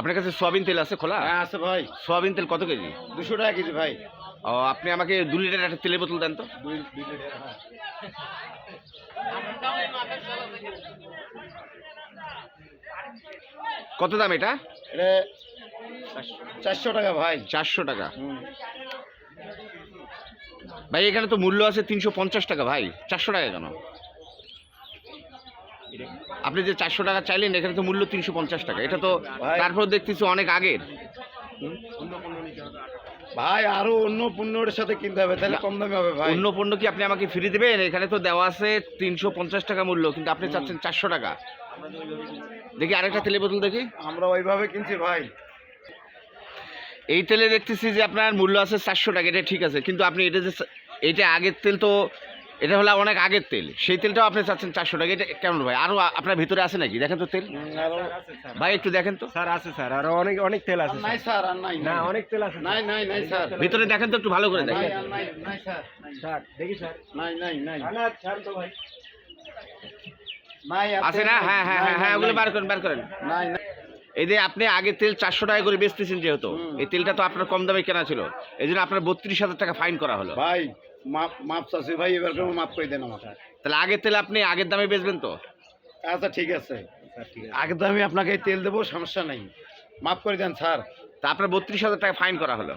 আপনার কাছে সোয়াবিন তেল আছে খোলা? হ্যাঁ আছে ভাই। সোয়াবিন তেল কত কেজি? দুশো টাকা কেজি ভাই। ও আপনি আমাকে দু লিটার একটা তেলের বোতল দেন তো। হ্যাঁ। কত দাম এটা? এটা চারশো টাকা ভাই। চারশো টাকা। ভাই এখানে তো মূল্য আছে তিনশো পঞ্চাশ টাকা ভাই। চারশো টাকা কেন? আপনি যে চারশো টাকা চাইলেন এখানে তো মূল্য তিনশো পঞ্চাশ টাকা। এটা তো তারপর দেখতেছি অনেক আগের। ভাই আরও অন্য পণ্যের সাথে কিনতে হবে তাহলে কম দামে হবে ভাই। অন্য পণ্য কি আপনি আমাকে ফ্রি দেবেন? এখানে তো দেওয়া আছে তিনশো পঞ্চাশ টাকা মূল্য কিন্তু আপনি চাচ্ছেন চারশো টাকা। দেখি আরেকটা তেলের বোতল দেখি। আমরা ওইভাবে কিনছি ভাই। এই তেলে দেখতেছি যে আপনার মূল্য আছে চারশো টাকা এটা ঠিক আছে। কিন্তু আপনি এটা যে এটা আগের তেল তো এটা হলো অনেক আগের তেল। সেই তেলটাও আপনি চাচ্ছেন চারশো টাকা। এটা কেমন ভাই? আরও আপনার ভিতরে আছে নাকি? দেখেন তো তেল। ভাই একটু দেখেন তো। স্যার আছে স্যার। আরও অনেক অনেক তেল আছে নাই স্যার। আর নাই না অনেক তেল আছে নাই নাই নাই স্যার। ভিতরে দেখেন তো একটু ভালো করে দেখেন। নাই নাই স্যার। নাই। স্যার। দেখি স্যার। নাই নাই নাই। না শান্ত ভাই। নাই আছে না? হ্যাঁ হ্যাঁ হ্যাঁ হ্যাঁ ওগুলো বার করেন বার করেন। নাই নাই। এই যে আপনি আগে তেল চারশো টাকা করে বেচতেছেন যেহেতু এই তেলটা তো আপনার কম দামে কেনা ছিল। এই জন্য আপনার বত্রিশ হাজার টাকা ফাইন করা হলো। ভাই মাপ মাপ চাচ্ছি। ভাই এবার কেমন মাপ করে দেন আমাকে। তাহলে আগের তেল আপনি আগের দামে বেচবেন তো? আচ্ছা ঠিক আছে। আগের দামে আপনাকে তেল দেবো সমস্যা নেই। মাফ করে দেন স্যার। তা আপনার বত্রিশ হাজার টাকা ফাইন করা হলো।